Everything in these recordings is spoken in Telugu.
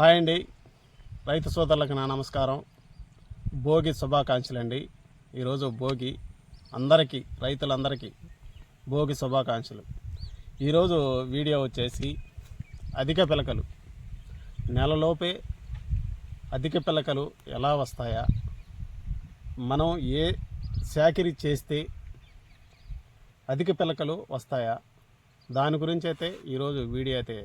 హాయ్ అండి. రైతు సోదరులకు నా నమస్కారం. భోగి శుభాకాంక్షలు అండి ఈరోజు భోగి అందరికీ రైతులందరికీ భోగి శుభాకాంక్షలు. ఈరోజు వీడియో వచ్చేసి అధిక పిలకలు. నెలలోపే అధిక పిలకలు ఎలా వస్తాయా? మనం ఏ చాకిరీ చేస్తే అధిక పిలకలు వస్తాయా? దాని గురించి అయితే ఈరోజు వీడియో అయితే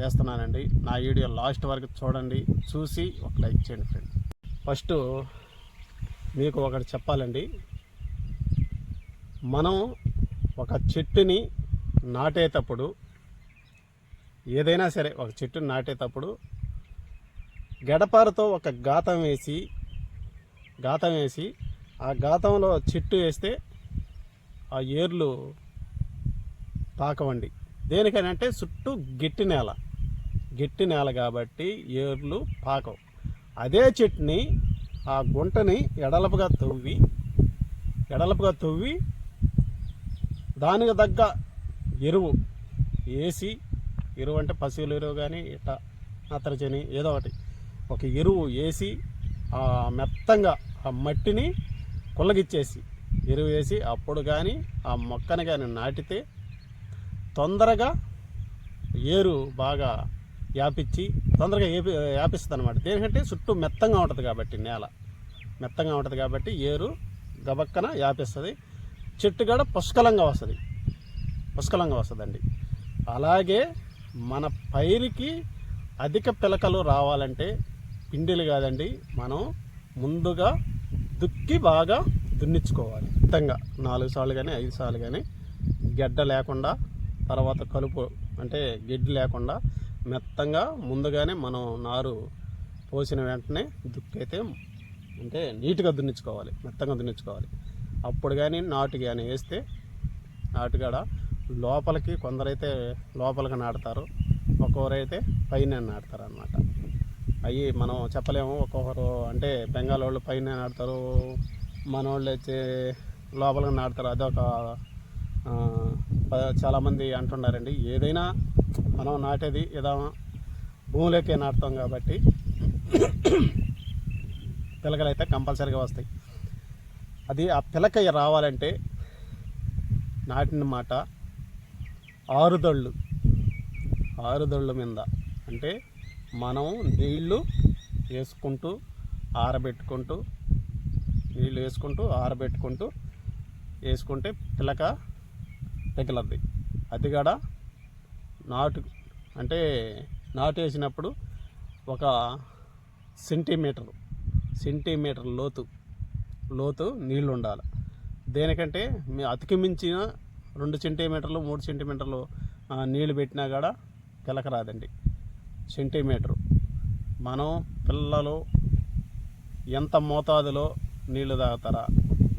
చేస్తున్నానండి. నా వీడియో లాస్ట్ వరకు చూడండి. చూసి ఒక లైక్ చేయండి ఫ్రెండ్. ఫస్ట్ మీకు ఒకటి చెప్పాలండి. మనం ఒక చెట్టుని నాటేటప్పుడు ఏదైనా సరే ఒక చెట్టుని నాటేటప్పుడు గడపారతో ఒక గాతం వేసి గాతం వేసి ఆ గాతంలో చెట్టు వేస్తే ఆ ఏర్లు తాకవండి. దేనికనంటే చుట్టూ గట్టి నేల. గట్టి నేల కాబట్టి ఏర్లు పాకవు అదే చెట్టుని ఆ గుంటని ఎడలపుగా తవ్వి ఎడలపుగా తవ్వి దానికి తగ్గ ఎరువు వేసి ఎరువు అంటే పశువుల ఎరువు కానీ ఇట్ట నత్రజని ఏదో ఒకటి. ఒక ఎరువు వేసి ఆ మెత్తంగా ఆ మట్టిని కుల్లగిచ్చేసి ఎరువు వేసి అప్పుడు కానీ ఆ మొక్కని కానీ నాటితే తొందరగా ఏరు బాగా యాపిచ్చి తొందరగా ఏపి యాపిస్తుంది అనమాట దేనికంటే చుట్టూ మెత్తంగా ఉంటుంది కాబట్టి నేల. మెత్తంగా ఉంటుంది కాబట్టి ఏరు గబక్కన యాపిస్తుంది. చెట్టు కూడా పుష్కలంగా వస్తుంది. పుష్కలంగా వస్తుందండి. అలాగే మన పైరుకి అధిక పిలకలు రావాలంటే పిండిలు కాదండి మనం ముందుగా దుక్కి బాగా దున్నిచ్చుకోవాలి. మొత్తంగా నాలుగు సార్లు కానీ ఐదు సార్లు కానీ గడ్డ లేకుండా తర్వాత కలుపు అంటే గెడ్డి లేకుండా మెత్తంగా ముందుగానే మనం నారు పోసిన వెంటనే దుక్కైతే అంటే నీట్గా దున్నించుకోవాలి మెత్తంగా దున్నించుకోవాలి. అప్పుడు కానీ నాటు కానీ వేస్తే నాటుగాడ లోపలికి కొందరైతే లోపలికి నాటుతారు ఒక్కొక్కరైతే పైన నాటుతారు అనమాట అవి మనం చెప్పలేము ఒక్కొక్కరు అంటే బెంగాల్ వాళ్ళు పైన నాటుతారు మన వాళ్ళు అయితే లోపలికి నాటుతారు అదొక చాలామంది అంటున్నారండి. ఏదైనా మనం నాటేది ఏదో భూమిలోకే నాటుతాం కాబట్టి పిలకలు అయితే కంపల్సరీగా వస్తాయి. అది ఆ పిలక రావాలంటే నాటిన మాట ఆరుదళ్ళు. ఆరుదళ్ళు మీద అంటే మనం నీళ్ళు వేసుకుంటూ ఆరబెట్టుకుంటూ నీళ్ళు వేసుకుంటూ ఆరబెట్టుకుంటూ వేసుకుంటే పిలక పిగలద్ది అది కూడా నాటు అంటే నాటు వేసినప్పుడు ఒక సెంటీమీటర్ సెంటీమీటర్ లోతు లోతు నీళ్ళు ఉండాలి దేనికంటే మీ అతికి మించిన రెండు సెంటీమీటర్లు మూడు సెంటీమీటర్లు నీళ్ళు పెట్టినా కూడా పిలకరాదండి సెంటీమీటరు. మనం పిల్లలు ఎంత మోతాదులో నీళ్ళు తాగుతారా?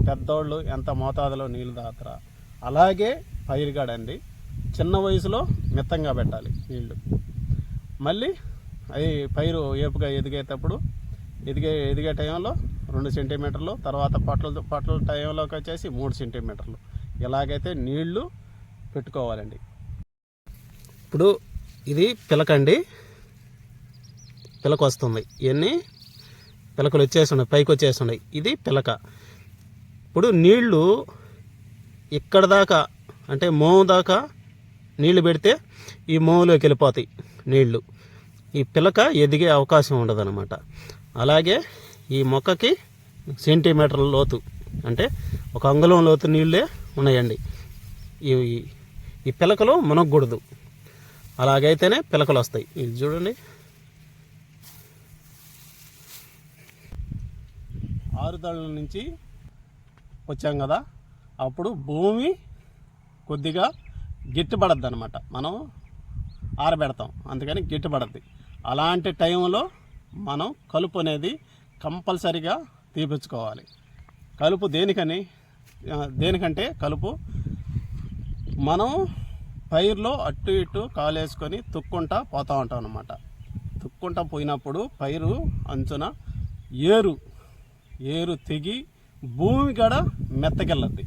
పెద్దోళ్ళు ఎంత మోతాదులో నీళ్ళు తాగుతారా? అలాగే పైరు కాడండి. చిన్న వయసులో మిత్తంగా పెట్టాలి నీళ్ళు. మళ్ళీ అది పైరు ఏపుగా ఎదిగేటప్పుడు ఎదిగే ఎదిగే టైంలో రెండు సెంటీమీటర్లు తర్వాత పట్ల పట్ల టైంలోకి వచ్చేసి మూడు సెంటీమీటర్లు. ఇలాగైతే నీళ్ళు పెట్టుకోవాలండి. ఇప్పుడు ఇది పిలకండి. పిలక వస్తుంది ఇవన్నీ పిలకలు వచ్చేస్తున్నాయి పైకి వచ్చేస్తున్నాయి. ఇది పిలక. ఇప్పుడు నీళ్ళు ఇక్కడ దాకా అంటే మోము దాకా నీళ్ళు పెడితే ఈ మోములోకి వెళ్ళిపోతాయి నీళ్ళు. ఈ పిలక ఎదిగే అవకాశం ఉండదన్నమాట. అలాగే ఈ మొక్కకి సెంటీమీటర్ల లోతు అంటే ఒక అంగుళం లోతు నీళ్ళే ఉన్నాయండి. ఈ ఈ పిలకలు మునగకూడదు. అలాగైతేనే పిలకలు వస్తాయి. ఇది చూడండి. ఆరుదళ్ళ నుంచి వచ్చాం కదా. అప్పుడు భూమి కొద్దిగా గిట్టుబడద్ది అనమాట మనం ఆరబెడతాం. అందుకని గిట్టుబడద్ది. అలాంటి టైంలో మనం కలుపు అనేది కంపల్సరిగా తీపించుకోవాలి కలుపు దేనికని? దేనికంటే కలుపు మనం పైరులో అటు ఇటు కాలేసుకొని తుక్కుంటా పోతూ ఉంటాం అనమాట తుక్కుంటా పోయినప్పుడు పైరు అంచున ఏరు ఏరు తెగి భూమి కూడా మెత్తకెళ్ళద్ది.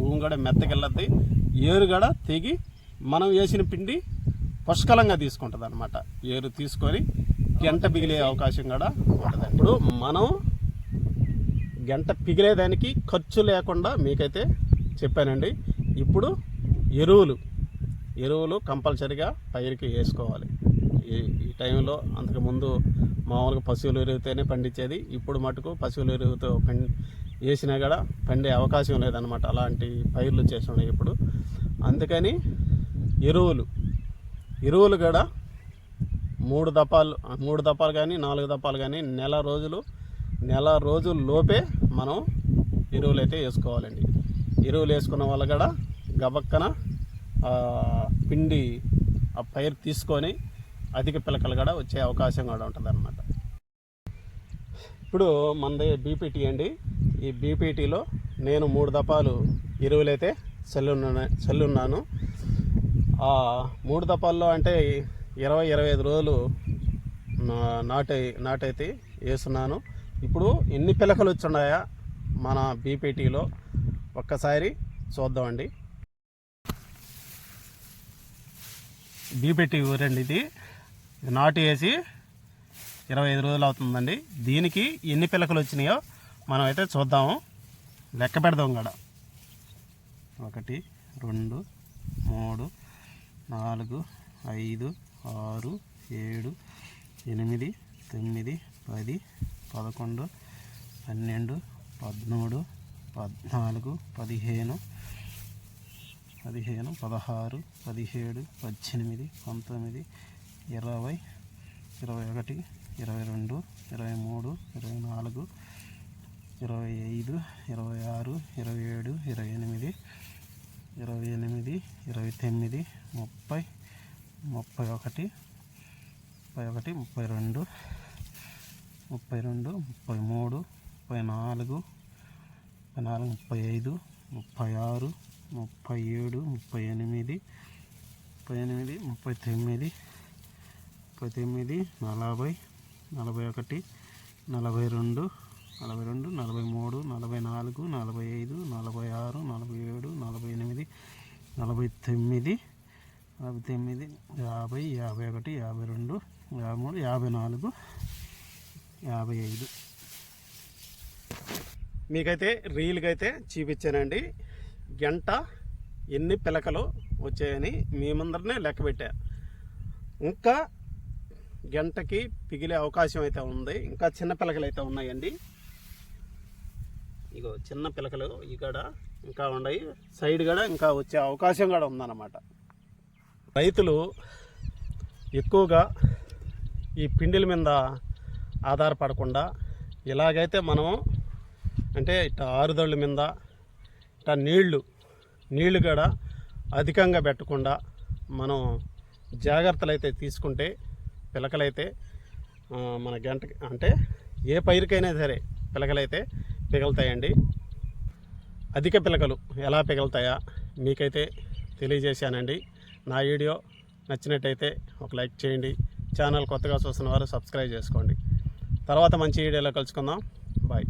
భూమి కూడా మెత్తకెళ్ళద్ది ఏరు గడ తెగి మనం వేసిన పిండి పుష్కలంగా తీసుకుంటుంది అనమాట ఏరు తీసుకొని గంట పిగిలే అవకాశం కూడా ఉంటుంది ఇప్పుడు మనం గంట పిగిలేదానికి ఖర్చు లేకుండా మీకైతే చెప్పానండి. ఇప్పుడు ఎరువులు ఎరువులు కంపల్సరిగా పైరుకి వేసుకోవాలి. ఈ ఈ టైంలో అంతకుముందు మామూలుగా పశువులు ఎరువుతోనే పండించేది. ఇప్పుడు మటుకు పశువుల ఎరువుతో పండి వేసినా కూడా పండే అవకాశం లేదనమాట అలాంటి పైర్లు చేస్తున్నాయి ఇప్పుడు. అందుకని ఎరువులు ఎరువులు కూడా మూడు దపాలు మూడు దపాలు కానీ నాలుగు దపాలు కానీ నెల రోజులు నెల రోజుల లోపే మనం ఎరువులు అయితే వేసుకోవాలండి. ఎరువులు వేసుకున్న వల్ల కూడా గబక్కన పిండి ఆ పైరు తీసుకొని అధిక పిలకలు కూడా వచ్చే అవకాశం కూడా ఉంటుంది ఇప్పుడు మనది బీపీటీ అండి. ఈ బీపీటీలో నేను మూడు దపాలు ఎరువులైతే చల్లున్నా చల్లున్నాను. ఆ మూడు దపాల్లో అంటే ఇరవై ఇరవై ఐదు రోజులు నా- నాటై నాటైతే వేస్తున్నాను. ఇప్పుడు ఎన్ని పిలకలు వచ్చున్నాయా మన బీపీటీలో? ఒక్కసారి చూద్దామండి. బీపీటీ ఊరండి ఇది. నాటు వేసి ఇరవై ఐదు రోజులు అవుతుందండి. దీనికి ఎన్ని పిలకలు వచ్చినాయో మనం అయితే చూద్దాము. లెక్క పెడదాం కదా ఒకటి రెండు మూడు నాలుగు ఐదు ఆరు ఏడు ఎనిమిది తొమ్మిది పది పదకొండు పన్నెండు పదమూడు పద్నాలుగు పదిహేను పదిహేను పదహారు పదిహేడు పద్దెనిమిది పంతొమ్మిది ఇరవై ఇరవై ఒకటి ఇరవై రెండు ఇరవై మూడు ఇరవై నాలుగు ఇరవై ఐదు ఇరవై ఆరు ఇరవై ఏడు ఇరవై ఎనిమిది ఇరవై ఎనిమిది ఇరవై తొమ్మిది ముప్పై ముప్పై ఒకటి ముప్పై ఒకటి ముప్పై రెండు ముప్పై రెండు ముప్పై మూడు ముప్పై నాలుగు ముప్పై నాలుగు ముప్పై ఐదు ముప్పై ఆరు ముప్పై ఏడు ముప్పై ఎనిమిది ముప్పై ఎనిమిది ముప్పై తొమ్మిది ముప్పై తొమ్మిది నలభై నలభై ఒకటి నలభై రెండు నలభై రెండు నలభై మూడు నలభై నాలుగు నలభై ఐదు నలభై ఆరు నలభై ఏడు నలభై ఎనిమిది నలభై తొమ్మిది నలభై తొమ్మిది యాభై యాభై ఒకటి యాభై రెండు యాభై మూడు యాభై నాలుగు యాభై ఐదు. మీకైతే రీల్గా అయితే చూపించానండి. గంట ఎన్ని పిలకలు వచ్చాయని మేమందరినే లెక్క పెట్టా. ఇంకా గంటకి పిగిలే అవకాశం అయితే ఉంది. ఇంకా చిన్న పిలకలు అయితే ఉన్నాయండి. ఇగో చిన్న పిలకలు ఇక్కడ ఇంకా ఉన్నాయి. సైడ్ కూడా ఇంకా వచ్చే అవకాశం కూడా ఉందన్నమాట. రైతులు ఎక్కువగా ఈ పిండిల మీద ఆధారపడకుండా ఇలాగైతే మనం అంటే ఇట్లా ఆరుదళ్ళ మీద ఇట్లా నీళ్ళు నీళ్ళు కూడా అధికంగా పెట్టకుండా మనం జాగ్రత్తలు అయితే తీసుకుంటే పిలకలైతే మన గంటకి అంటే ఏ పైరుకైనా సరే పిలకలైతే పిగలుతాయండి. అధిక పిలకలు ఎలా పిగలుతాయా మీకైతే తెలియజేశానండి. నా వీడియో నచ్చినట్టయితే ఒక లైక్ చేయండి. ఛానల్ కొత్తగా చూస్తున్న వారు సబ్స్క్రైబ్ చేసుకోండి. తర్వాత మంచి వీడియోలో కలుసుకుందాం. బాయ్.